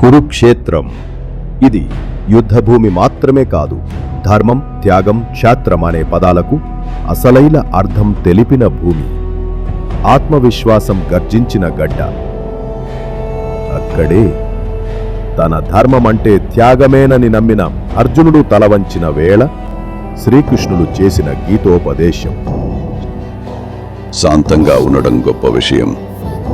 కురుక్షేత్రం. ఇది యుద్ధభూమి మాత్రమే కాదు ధర్మం త్యాగం క్షేత్రం అనే పదాలకు అసలైన అర్థం తెలిపిన భూమి. ఆత్మవిశ్వాసం గర్జించిన గడ్డ. అక్కడే తన ధర్మమంటే త్యాగమేనని నమ్మిన అర్జునుడు తల వంచిన వేళ శ్రీకృష్ణుడు చేసిన గీతోపదేశం. శాంతంగా ఉండడం గొప్ప విషయం.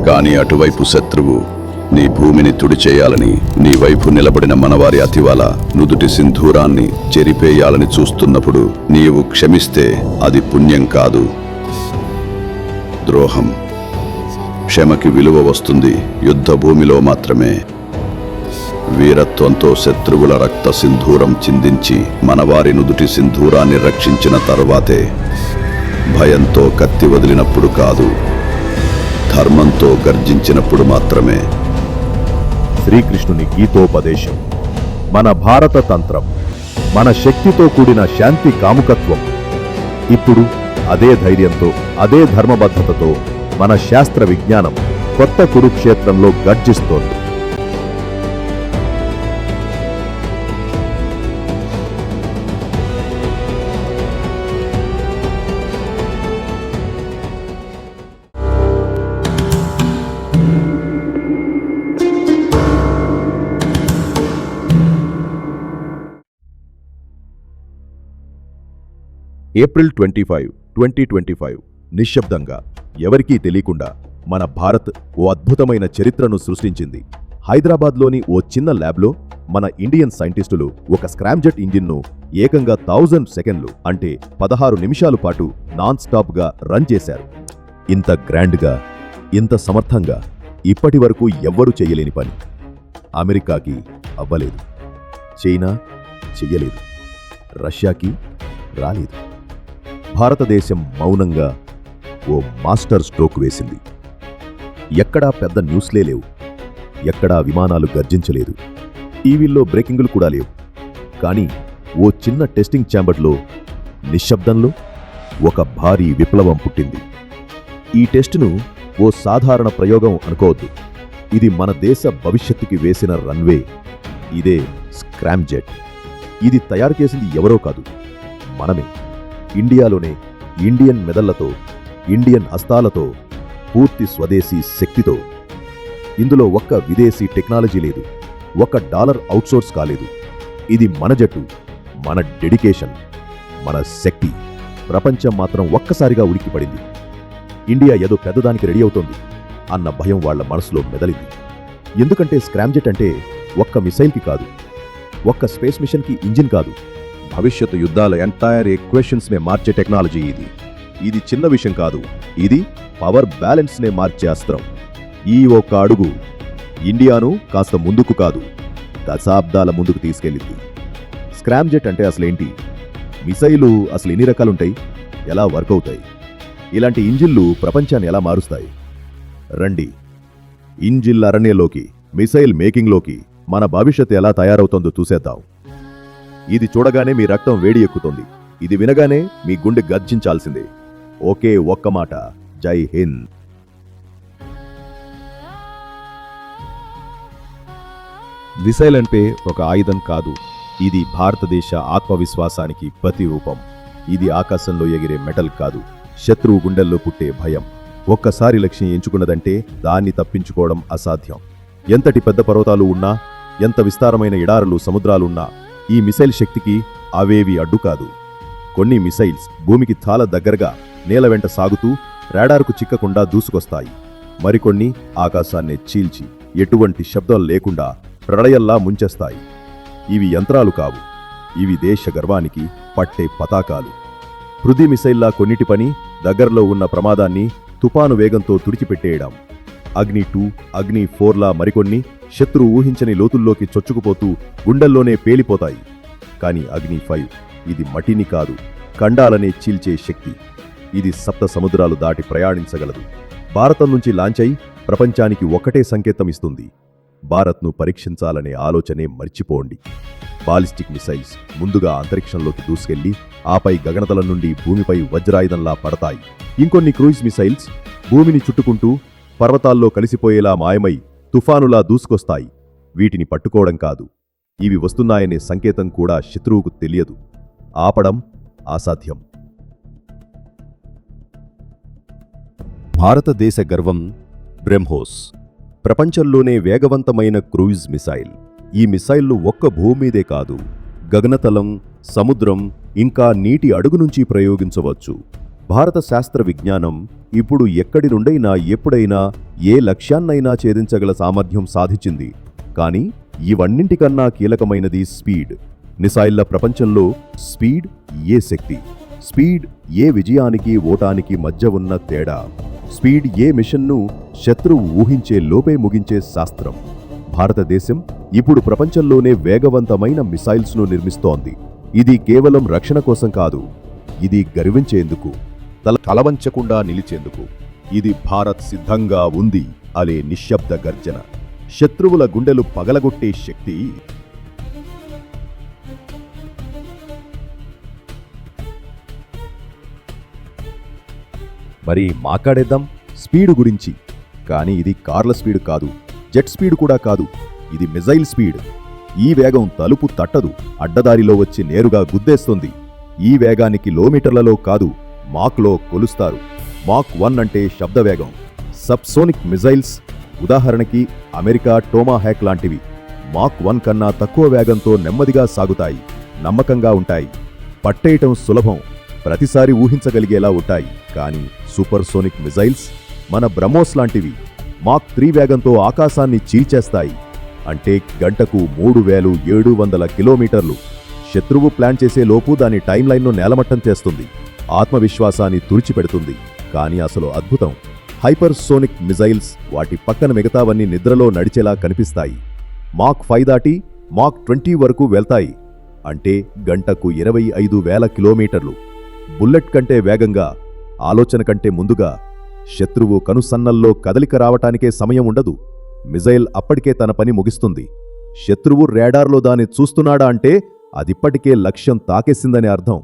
కానీ అటువైపు శత్రువు నీ భూమిని తుడిచేయాలని నీ వైపు నిలబడిన మనవారి అతివాల నుదుటి సింధూరాన్ని చెరిపేయాలని చూస్తున్నప్పుడు నీవు క్షమిస్తే అది పుణ్యం కాదు. ద్రోహం. క్షమకి విలువ వస్తుంది. యుద్ధ భూమిలో మాత్రమే. వీరత్వంతో శత్రువుల రక్త సింధూరం చిందించి మనవారి నుదుటి సింధూరాన్ని రక్షించిన తర్వాతే భయంతో కత్తి వదిలినప్పుడు కాదు. ధర్మంతో గర్జించినప్పుడు మాత్రమే. శ్రీకృష్ణుని గీతోపదేశం. మన భారత తంత్రం మన శక్తితో కూడిన శాంతి కాముకత్వం. ఇప్పుడు అదే ధైర్యంతో అదే ధర్మబద్ధతతో మన శాస్త్ర విజ్ఞానం కొత్త కురుక్షేత్రంలో గర్జిస్తోంది. April twenty five twenty twenty five నిశ్శబ్దంగా ఎవరికీ తెలియకుండా మన భారత్ ఓ అద్భుతమైన చరిత్రను సృష్టించింది. హైదరాబాద్లోని ఓ చిన్న ల్యాబ్లో మన ఇండియన్ సైంటిస్టులు ఒక స్క్రామ్జెట్ ఇంజిన్ను ఏకంగా థౌజండ్ సెకండ్లు అంటే పదహారు నిమిషాల పాటు నాన్ స్టాప్గా రన్ చేశారు. ఇంత గ్రాండ్గా ఇంత సమర్థంగా ఇప్పటి వరకు ఎవ్వరూ చేయలేని పని. అమెరికాకి అవ్వలేదు. చైనా చెయ్యలేదు. రష్యాకి రాలేదు. భారతదేశం మౌనంగా ఓ మాస్టర్ స్ట్రోక్ వేసింది. ఎక్కడా పెద్ద న్యూస్లే లేవు. ఎక్కడా విమానాలు గర్జించలేదు. టీవీల్లో బ్రేకింగులు కూడా లేవు. కానీ ఓ చిన్న టెస్టింగ్ ఛాంబర్లో నిశ్శబ్దంలో ఒక భారీ విప్లవం పుట్టింది. ఈ టెస్టును ఓ సాధారణ ప్రయోగం అనుకోవద్దు. ఇది మన దేశ భవిష్యత్తుకి వేసిన రన్వే. ఇదే స్క్రామ్జెట్. ఇది తయారు చేసింది ఎవరో కాదు మనమే. ఇండియాలోనే ఇండియన్ మెదళ్ళతో ఇండియన్ అస్తాలతో పూర్తి స్వదేశీ శక్తితో. ఇందులో ఒక్క విదేశీ టెక్నాలజీ లేదు ఒక్క డాలర్ అవుట్సోర్స్ కాలేదు. ఇది మన జట్టు మన డెడికేషన్ మన శక్తి. ప్రపంచం మాత్రం ఒక్కసారిగా ఉలిక్కిపడింది ఇండియా ఏదో పెద్దదానికి రెడీ అవుతోంది అన్న భయం వాళ్ళ మనసులో మెదలింది. ఎందుకంటే స్క్రామ్జెట్ అంటే ఒక్క మిసైల్కి కాదు ఒక్క స్పేస్ మిషన్కి ఇంజిన్ కాదు. భవిష్యత్తు యుద్ధాల ఎంటైర్ ఈక్వేషన్స్నే మార్చే టెక్నాలజీ ఇది. ఇది చిన్న విషయం కాదు. ఇది పవర్ బ్యాలెన్స్నే మార్చే అస్త్రం. ఈ ఒక్క అడుగు ఇండియాను కాస్త ముందుకు కాదు దశాబ్దాల ముందుకు తీసుకెళ్ళింది. స్క్రామ్జెట్ అంటే అసలేంటి మిసైలు అసలు ఎన్ని రకాలుంటాయి? ఎలా వర్క్ అవుతాయి? ఇలాంటి ఇంజిన్లు ప్రపంచాన్ని ఎలా మారుస్తాయి? రండి. ఇంజిల్ అరణ్యంలోకి మిసైల్ మేకింగ్లోకి మన భవిష్యత్తు ఎలా తయారవుతుందో చూసేద్దాం. ఇది చూడగానే మీ రక్తం వేడి ఎక్కుతుంది. ఇది వినగానే మీ గుండె గర్జించాల్సిందే. ఓకే ఒక్క మాట. జై హింద్. మిసైల్ అంటే ఒక ఆయుధం కాదు. ఇది భారతదేశ ఆత్మవిశ్వాసానికి ప్రతిరూపం. ఇది ఆకాశంలో ఎగిరే మెటల్ కాదు. శత్రువు గుండెల్లో పుట్టే భయం. ఒక్కసారి లక్ష్యం ఎంచుకున్నదంటే దాన్ని తప్పించుకోవడం అసాధ్యం. ఎంతటి పెద్ద పర్వతాలు ఉన్నా ఎంత విస్తారమైన ఎడారులు సముద్రాలున్నా ఈ మిసైల్ శక్తికి అవేవి అడ్డు కాదు. కొన్ని మిసైల్స్ భూమికి చాలా దగ్గరగా నేల వెంట సాగుతూ రాడార్కు చిక్కకుండా దూసుకొస్తాయి. మరికొన్ని ఆకాశాన్ని చీల్చి ఎటువంటి శబ్దం లేకుండా ప్రళయల్లా ముంచేస్తాయి. ఇవి యంత్రాలు కావు. ఇవి దేశ గర్వానికి పట్టే పతాకాలు. హృది మిసైల్లా కొన్నిటి పని దగ్గరలో ఉన్న ప్రమాదాన్ని తుపాను వేగంతో తుడిచిపెట్టేయడం. అగ్ని టూ అగ్ని ఫోర్లా మరికొన్ని శత్రు ఊహించని లోతుల్లోకి చొచ్చుకుపోతూ గుండెల్లోనే పేలిపోతాయి. కానీ అగ్ని ఫైవ్ ఇది మటిని కాదు ఖండాలనే చీల్చే శక్తి. ఇది సప్త సముద్రాలు దాటి ప్రయాణించగలదు. భారతం నుంచి లాంచ్ అయి ప్రపంచానికి ఒకటే సంకేతం ఇస్తుంది. భారత్ను పరీక్షించాలనే ఆలోచనే మర్చిపోండి. బాలిస్టిక్ మిసైల్స్ ముందుగా అంతరిక్షంలోకి దూసుకెళ్ళి ఆపై గగనతల నుండి భూమిపై వజ్రాయుధంలా పడతాయి. ఇంకొన్ని క్రూయిజ్ మిసైల్స్ భూమిని చుట్టుకుంటూ పర్వతాల్లో కలిసిపోయేలా మాయమై తుఫానులా దూసుకొస్తాయి. వీటిని పట్టుకోవడం కాదు. ఇవి వస్తున్నాయనే సంకేతం కూడా శత్రువుకు తెలియదు. ఆపడం అసాధ్యం. భారతదేశ గర్వం బ్రహ్మోస్. ప్రపంచంలోనే వేగవంతమైన క్రూయిజ్ మిసైల్. ఈ మిసైళ్ళు ఒక్క భూమి మీదే కాదు. గగనతలం సముద్రం ఇంకా నీటి అడుగు నుంచి ప్రయోగించవచ్చు. భారత శాస్త్ర విజ్ఞానం ఇప్పుడు ఎక్కడి నుండైనా ఎప్పుడైనా ఏ లక్ష్యాన్నైనా ఛేదించగల సామర్థ్యం సాధించింది. కానీ ఇవన్నింటికన్నా కీలకమైనది స్పీడ్. మిసైళ్ళ ప్రపంచంలో స్పీడ్ ఏ శక్తి? స్పీడ్ ఏ విజయానికి ఓటానికి మధ్య ఉన్న తేడా? స్పీడ్ ఏ మిషన్ను శత్రువు ఊహించే లోపే ముగించే శాస్త్రం? భారతదేశం ఇప్పుడు ప్రపంచంలోనే వేగవంతమైన మిసైల్స్ను నిర్మిస్తోంది. ఇది కేవలం రక్షణ కోసం కాదు ఇది గర్వించేందుకు. తల తలవంచకుండా నిలిచేందుకు. ఇది భారత్ సిద్ధంగా ఉంది అనే నిశ్శబ్ద గర్జన. శత్రువుల గుండెలు పగలగొట్టే శక్తి. మరి మాట్లాడేద్దాం స్పీడ్ గురించి. కానీ ఇది కార్ల స్పీడ్ కాదు జెట్ స్పీడ్ కూడా కాదు ఇది మిజైల్ స్పీడ్. ఈ వేగం తలుపు తట్టదు అడ్డదారిలో వచ్చి నేరుగా గుద్దేస్తుంది. ఈ వేగానికి కిలోమీటర్లలో కాదు మాక్లో కొలుస్తారు. మాక్ వన్ అంటే శబ్ద వేగం సబ్సోనిక్ మిజైల్స్ ఉదాహరణకి అమెరికా టోమాహ్యాక్ లాంటివి మాక్ వన్ కన్నా తక్కువ వేగంతో నెమ్మదిగా సాగుతాయి నమ్మకంగా ఉంటాయి. పట్టేయటం సులభం ప్రతిసారి ఊహించగలిగేలా ఉంటాయి. కానీ సూపర్ సోనిక్ మిజైల్స్ మన బ్రహ్మోస్ లాంటివి మాక్ త్రీ వేగంతో ఆకాశాన్ని చీల్చేస్తాయి. అంటే గంటకు మూడు వేలు ఏడు వందల కిలోమీటర్లు. శత్రువు ప్లాన్ చేసే లోపు దాని టైం లైన్ను నేలమట్టం చేస్తుంది. ఆత్మవిశ్వాసాన్ని తుడిచిపెడుతుంది. కానీ అసలు అద్భుతం. హైపర్సోనిక్ మిజైల్స్ వాటి పక్కన మిగతావన్నీ నిద్రలో నడిచేలా కనిపిస్తాయి. మాక్ ఫైవ్ దాటి మాక్ ట్వంటీ వరకు వెళ్తాయి. అంటే గంటకు ఇరవై ఐదు వేల కిలోమీటర్లు. బుల్లెట్ కంటే వేగంగా ఆలోచన కంటే ముందుగా శత్రువు కనుసన్నల్లో కదలిక రావటానికే సమయం ఉండదు. మిజైల్ అప్పటికే తన పని ముగిస్తుంది. శత్రువు రేడార్లో దాన్ని చూస్తున్నాడా అంటే అదిప్పటికే లక్ష్యం తాకేసిందని అర్థం.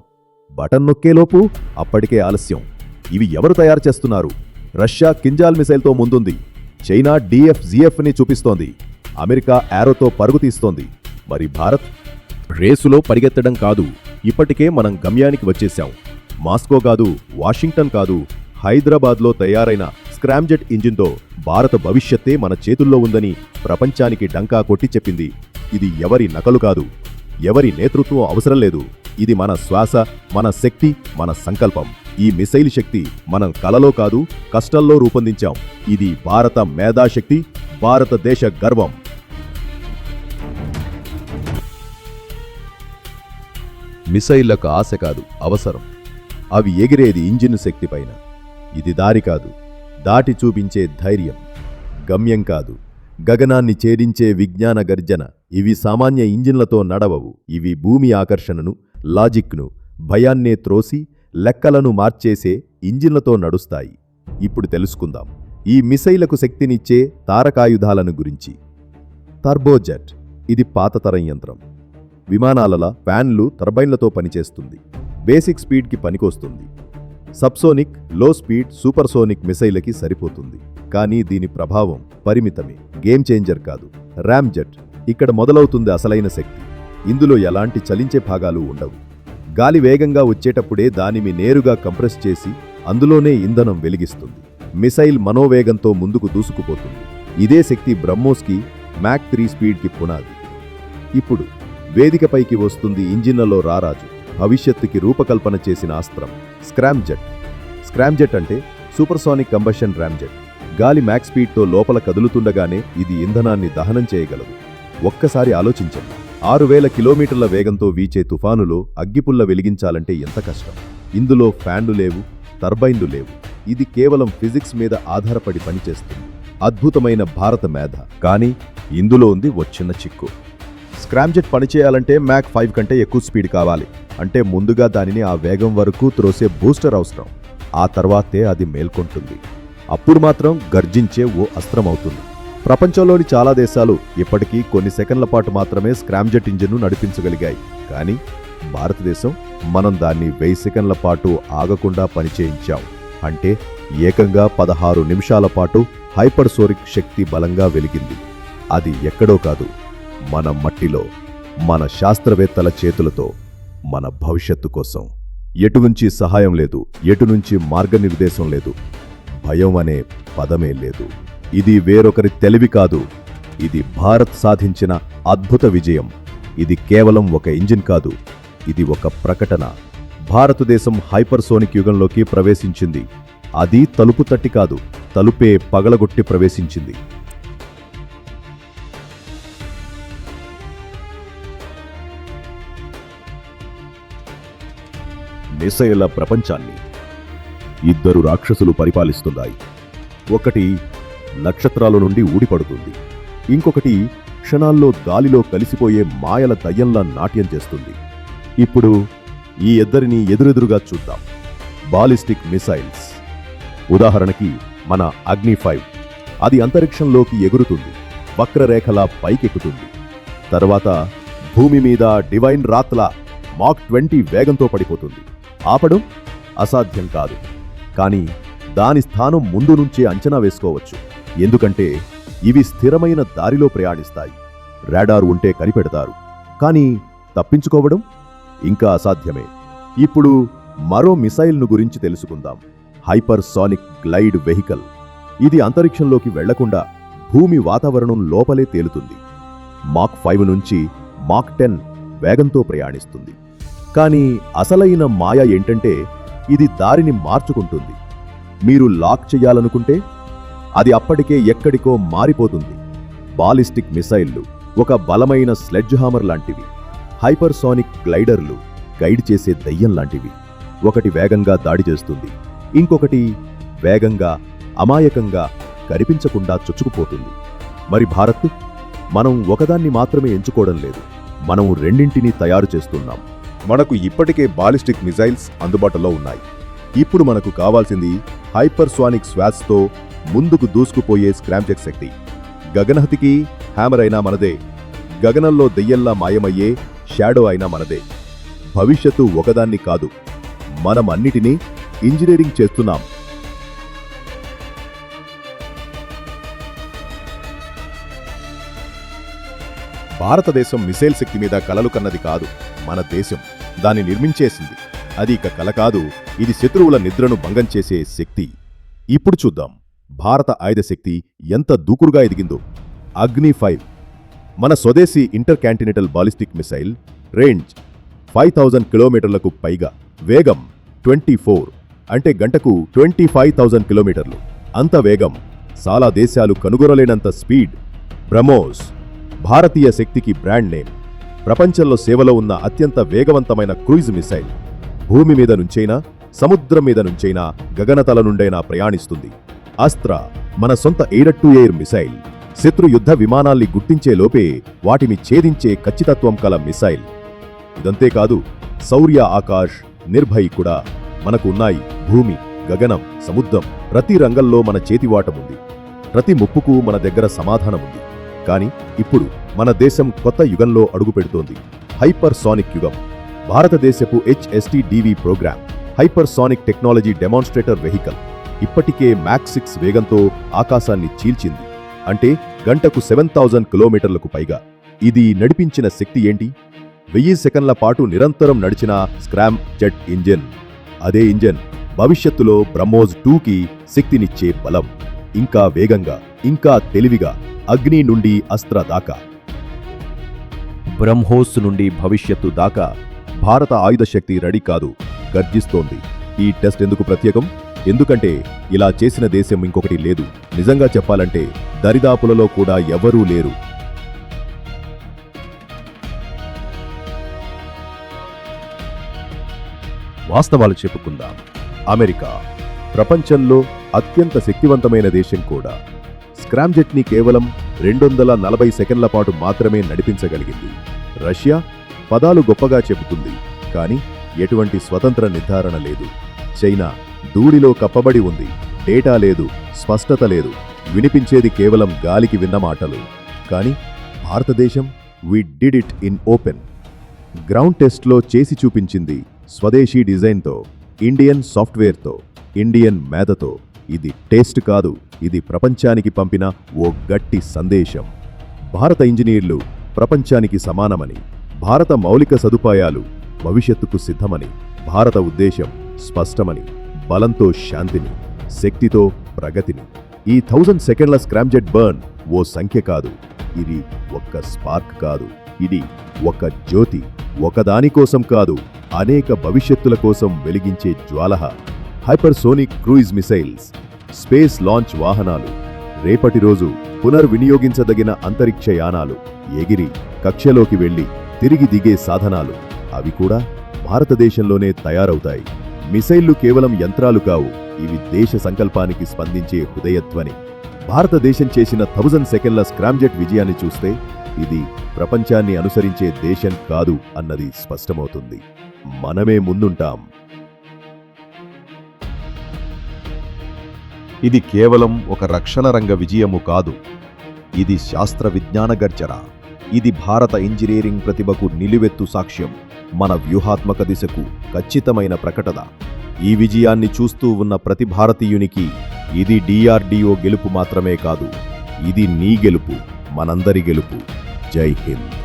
బటన్ నొక్కేలోపు అప్పటికే ఆలస్యం. ఇవి ఎవరు తయారు చేస్తున్నారు? రష్యా కింజాల్ మిసైల్తో ముందుంది. చైనా డిఎఫ్జిఎఫ్ని చూపిస్తోంది. అమెరికా యారోతో పరుగు తీస్తోంది. మరి భారత్? రేసులో పరిగెత్తడం కాదు. ఇప్పటికే మనం గమ్యానికి వచ్చేశాం. మాస్కో కాదు వాషింగ్టన్ కాదు హైదరాబాద్లో తయారైన స్క్రామ్జెట్ ఇంజిన్తో భారత భవిష్యత్తే మన చేతుల్లో ఉందని ప్రపంచానికి డంకా కొట్టి చెప్పింది. ఇది ఎవరి నకలు కాదు. ఎవరి నేతృత్వం అవసరం లేదు. ఇది మన శ్వాస మన శక్తి మన సంకల్పం. ఈ మిసైల్ శక్తి మనం కలలో కాదు కష్టంలో రూపొందించాం. ఇది భారత మేధాశక్తి భారతదేశ గర్వం. మిసైళ్ళకు ఆశ కాదు అవసరం. అవి ఎగిరేది ఇంజిన్ శక్తిపైన ఇది దారి కాదు దాటి చూపించే ధైర్యం. గమ్యం కాదు గగనాన్ని ఛేదించే విజ్ఞాన గర్జన. ఇవి సామాన్య ఇంజిన్లతో నడవవు ఇవి భూమి ఆకర్షణను లాజిక్ను భయాన్నే త్రోసి లెక్కలను మార్చేసే ఇంజిన్లతో నడుస్తాయి. ఇప్పుడు తెలుసుకుందాం. ఈ మిసైలకు శక్తినిచ్చే తారకాయుధాలను గురించి. టర్బోజెట్ ఇది పాతతరం యంత్రం. విమానాలల ఫ్యాన్లు టర్బైన్లతో పనిచేస్తుంది. బేసిక్ స్పీడ్కి పనికొస్తుంది. సబ్సోనిక్లో స్పీడ్ సూపర్సోనిక్ మిసైలకి సరిపోతుంది. కానీ దీని ప్రభావం పరిమితమే. గేమ్ చేంజర్ కాదు. ర్యామ్జెట్ ఇక్కడ మొదలవుతుంది అసలైన శక్తి. ఇందులో ఎలాంటి చలించే భాగాలు ఉండవు. గాలి వేగంగా వచ్చేటప్పుడే దానిని నేరుగా కంప్రెస్ చేసి అందులోనే ఇంధనం వెలిగిస్తుంది. మిసైల్ మనోవేగంతో ముందుకు దూసుకుపోతుంది. ఇదే శక్తి బ్రహ్మోస్కి మ్యాక్ త్రీ స్పీడ్కి పునాది. ఇప్పుడు వేదికపైకి వస్తుంది ఇంజిన్లలో రారాజు. భవిష్యత్తుకి రూపకల్పన చేసిన అస్త్రం స్క్రామ్జెట్. స్క్రామ్జెట్ అంటే సూపర్సానిక్ కంబషన్ ర్యామ్జెట్ గాలి మ్యాక్ స్పీడ్తో లోపల కదులుతుండగానే ఇది ఇంధనాన్ని దహనం చేయగలదు. ఒక్కసారి ఆలోచించండి. ఆరు వేల కిలోమీటర్ల వేగంతో వీచే తుఫానులో అగ్గిపుల్ల వెలిగించాలంటే ఎంత కష్టం? ఇందులో ఫ్యాన్లు లేవు టర్బైన్లు లేవు. ఇది కేవలం ఫిజిక్స్ మీద ఆధారపడి పనిచేస్తుంది. అద్భుతమైన భారత మేధ. కానీ ఇందులో ఉంది వచ్చిన చిక్కు. స్క్రామ్జెట్ పనిచేయాలంటే మ్యాక్ ఫైవ్ కంటే ఎక్కువ స్పీడ్ కావాలి. అంటే ముందుగా దానిని ఆ వేగం వరకు త్రోసే బూస్టర్ అవసరం. ఆ తర్వాతే అది మేల్కొంటుంది. అప్పుడు మాత్రం గర్జించే ఓ అస్త్రం అవుతుంది. ప్రపంచంలోని చాలా దేశాలు ఇప్పటికీ కొన్ని సెకండ్ల పాటు మాత్రమే స్క్రామ్జెట్ ఇంజిన్ను నడిపించగలిగాయి. కానీ భారతదేశం మనం దాన్ని వెయ్యి సెకండ్ల పాటు ఆగకుండా పనిచేయించాం. అంటే ఏకంగా పదహారు నిమిషాల పాటు హైపర్సోరిక్ శక్తి బలంగా వెలిగింది. అది ఎక్కడో కాదు మన మట్టిలో మన శాస్త్రవేత్తల చేతులతో మన భవిష్యత్తు కోసం. ఎటు నుంచి సహాయం లేదు ఎటు నుంచి మార్గనిర్దేశం లేదు భయం అనే పదమే లేదు. ఇది వేరొకరి తెలివి కాదు. ఇది భారత్ సాధించిన అద్భుత విజయం. ఇది కేవలం ఒక ఇంజిన్ కాదు. ఇది ఒక ప్రకటన. భారతదేశం హైపర్సోనిక్ యుగంలోకి ప్రవేశించింది. అది తలుపు తట్టి కాదు తలుపే పగలగొట్టి ప్రవేశించింది. మిసైల ప్రపంచాన్ని ఇద్దరు రాక్షసులు పరిపాలిస్తున్నాయి. ఒకటి నక్షత్రాల నుండి ఊడిపడుతుంది. ఇంకొకటి క్షణాల్లో గాలిలో కలిసిపోయే మాయల దయ్యంలా నాట్యం చేస్తుంది. ఇప్పుడు ఈ ఇద్దరిని ఎదురెదురుగా చూద్దాం. Ballistic missiles. ఉదాహరణకి మన అగ్ని ఫైవ్. అది అంతరిక్షంలోకి ఎగురుతుంది. వక్రరేఖలా పైకెక్కుతుంది. తర్వాత భూమి మీద డివైన్ రాత్లా మాక్ ట్వంటీ వేగంతో పడిపోతుంది. ఆపడం అసాధ్యం కాదు. కానీ దాని స్థానం ముందు నుంచే అంచనా వేసుకోవచ్చు. ఎందుకంటే ఇవి స్థిరమైన దారిలో ప్రయాణిస్తాయి. రాడార్ ఉంటే కనిపెడతారు. కానీ తప్పించుకోవడం ఇంకా అసాధ్యమే. ఇప్పుడు మరో మిసైల్ను గురించి తెలుసుకుందాం. Hypersonic glide vehicle. ఇది అంతరిక్షంలోకి వెళ్ళకుండా భూమి వాతావరణం లోపలే తేలుతుంది. మాక్ ఫైవ్ నుంచి మాక్ టెన్ వేగంతో ప్రయాణిస్తుంది. కానీ అసలైన మాయ ఏంటంటే ఇది దారిని మార్చుకుంటుంది. మీరు లాక్ చేయాలనుకుంటే అది అప్పటికే ఎక్కడికో మారిపోతుంది. బాలిస్టిక్ మిసైళ్ళు ఒక బలమైన స్లెడ్జ్ హామర్ లాంటివి హైపర్సోనిక్ గ్లైడర్లు గైడ్ చేసే దయ్యం లాంటివి. ఒకటి వేగంగా దాడి చేస్తుంది ఇంకొకటి వేగంగా అమాయకంగా కనిపించకుండా చొచ్చుకుపోతుంది. మరి భారత్ మనం ఒకదాన్ని మాత్రమే ఎంచుకోవడం లేదు మనం రెండింటినీ తయారు చేస్తున్నాం. మనకు ఇప్పటికే బాలిస్టిక్ మిజైల్స్ అందుబాటులో ఉన్నాయి. ఇప్పుడు మనకు కావాల్సింది హైపర్సానిక్ శ్వాస్తో ముందుకు దూసుకుపోయే స్క్రామ్జెక్ శక్తి. గగనహతికి హ్యామర్ అయినా మనదే. గగనంలో దెయ్యల్లా మాయమయ్యే షాడో అయినా మనదే. భవిష్యత్తు ఒకదాన్ని కాదు మనం అన్నిటినీ ఇంజనీరింగ్ చేస్తున్నాం. భారతదేశం మిసైల్ శక్తి మీద కలలు కన్నది కాదు మన దేశం. దాన్ని నిర్మించేసింది. అది ఇక కల కాదు ఇది శత్రువుల నిద్రను భంగం చేసే శక్తి. ఇప్పుడు చూద్దాం. భారత ఆయుధ శక్తి ఎంత దూకుడుగా ఎదిగిందో. అగ్ని ఫైవ్. మన స్వదేశీ intercontinental ballistic missile range five thousand కిలోమీటర్లకు పైగా వేగం ట్వంటీ ఫోర్ అంటే గంటకు ట్వంటీ ఫైవ్ థౌజండ్ కిలోమీటర్లు. అంత వేగం చాలా దేశాలు కనుగొనలేనంత స్పీడ్. బ్రహ్మోస్ భారతీయ శక్తికి బ్రాండ్ నేమ్. ప్రపంచంలో సేవలో ఉన్న అత్యంత వేగవంతమైన క్రూయిజ్ మిసైల్. భూమి మీద నుంచైనా సముద్రం మీద నుంచైనా గగనతల నుండైనా ప్రయాణిస్తుంది. అస్త్ర మన సొంత ఎయిర్ టు ఎయిర్ మిసైల్. శత్రు యుద్ధ విమానాల్ని గుర్తించే లోపే వాటిని ఛేదించే ఖచ్చితత్వం కల మిసైల్. ఇదంతేకాదు శౌర్య ఆకాష్ నిర్భయ్ కూడా మనకు ఉన్నాయి. భూమి గగనం సముద్రం ప్రతి రంగంలో మన చేతివాటముంది ప్రతి ముప్పుకు మన దగ్గర సమాధానం ఉంది. కానీ ఇప్పుడు మన దేశం కొత్త యుగంలో అడుగుపెడుతోంది హైపర్ సానిక్ యుగం. భారతదేశపు HST DV programme. Hypersonic technology demonstrator vehicle. ఇప్పటికే మ్యాక్స్ సిక్స్ వేగంతో ఆకాశాన్ని చీల్చింది. అంటే గంటకు సెవెన్ థౌజండ్ కిలోమీటర్లకు పైగా. ఇది నడిపించిన శక్తి ఏంటి? వెయ్యి సెకన్ల పాటు నిరంతరం నడిచిన స్క్రామ్ జెట్ ఇంజిన్ అదే ఇంజిన్ భవిష్యత్తులో బ్రహ్మోజ్ టూకి శక్తినిచ్చే బలం. ఇంకా వేగంగా ఇంకా తెలివిగా అగ్ని నుండి అస్త్ర దాకా. బ్రహ్మోస్ నుండి భవిష్యత్తు దాకా భారత ఆయుధ శక్తి రెడీ కాదు గర్జిస్తోంది. ఈ టెస్ట్ ఎందుకు ప్రత్యేకం? ఎందుకంటే ఇలా చేసిన దేశం ఇంకొకటి లేదు. నిజంగా చెప్పాలంటే దరిదాపులలో కూడా ఎవరూ లేరు. వాస్తవాలు చెప్పుకుందాం. అమెరికా ప్రపంచంలో అత్యంత శక్తివంతమైన దేశం కూడా. స్క్రామ్జెట్ని కేవలం రెండొందల నలభై సెకండ్ల పాటు మాత్రమే నడిపించగలిగింది. రష్యా పదాలు గొప్పగా చెబుతుంది కానీ ఎటువంటి స్వతంత్ర నిర్ధారణ లేదు. చైనా దూడిలో కప్పబడి ఉంది. డేటా లేదు స్పష్టత లేదు. వినిపించేది కేవలం గాలికి విన్న మాటలు. కానీ భారతదేశం we did it in open ground టెస్ట్లో చేసి చూపించింది స్వదేశీ డిజైన్తో ఇండియన్ సాఫ్ట్వేర్తో ఇండియన్ మేధతో. ఇది టేస్ట్ కాదు ఇది ప్రపంచానికి పంపిన ఓ గట్టి సందేశం. భారత ఇంజనీర్లు ప్రపంచానికి సమానమని భారత మౌలిక సదుపాయాలు భవిష్యత్తుకు సిద్ధమని భారత ఉద్దేశం స్పష్టమని. బలంతో శాంతిని శక్తితో ప్రగతిని. ఈ థౌజండ్ సెకండ్ల స్క్రామ్జెట్ బర్న్ ఓ సంఖ్య కాదు. ఇది ఒక్క స్పార్క్ కాదు. ఇది ఒక జ్యోతి. ఒకదానికోసం కాదు అనేక భవిష్యత్తుల కోసం వెలిగించే జ్వాలహ. Hypersonic cruise missiles space launch వాహనాలు రేపటి రోజు పునర్వినియోగించదగిన అంతరిక్ష యానాలు ఎగిరి కక్షలోకి వెళ్ళి తిరిగి దిగే సాధనాలు అవి కూడా భారతదేశంలోనే తయారవుతాయి. మిసైళ్ళు కేవలం యంత్రాలు కావు ఇవి దేశ సంకల్పానికి స్పందించే హృదయధ్వని. భారతదేశం చేసిన థౌజండ్ సెకండ్ల స్క్రామ్జెట్ విజయాన్ని చూస్తే ఇది ప్రపంచాన్ని అనుసరించే దేశం కాదు అన్నది స్పష్టమవుతుంది. మనమే ముందుంటాం. ఇది కేవలం ఒక రక్షణ రంగ విజయము కాదు ఇది శాస్త్ర విజ్ఞాన గర్జన. ఇది భారత ఇంజనీరింగ్ ప్రతిభకు నిలువెత్తు సాక్ష్యం. మన వ్యూహాత్మక దిశకు ఖచ్చితమైన ప్రకటన. ఈ విజయాన్ని చూస్తూ ఉన్న ప్రతి భారతీయునికి ఇది డిఆర్డిఓ గెలుపు మాత్రమే కాదు. ఇది నీ గెలుపు మనందరి గెలుపు. జై హింద్.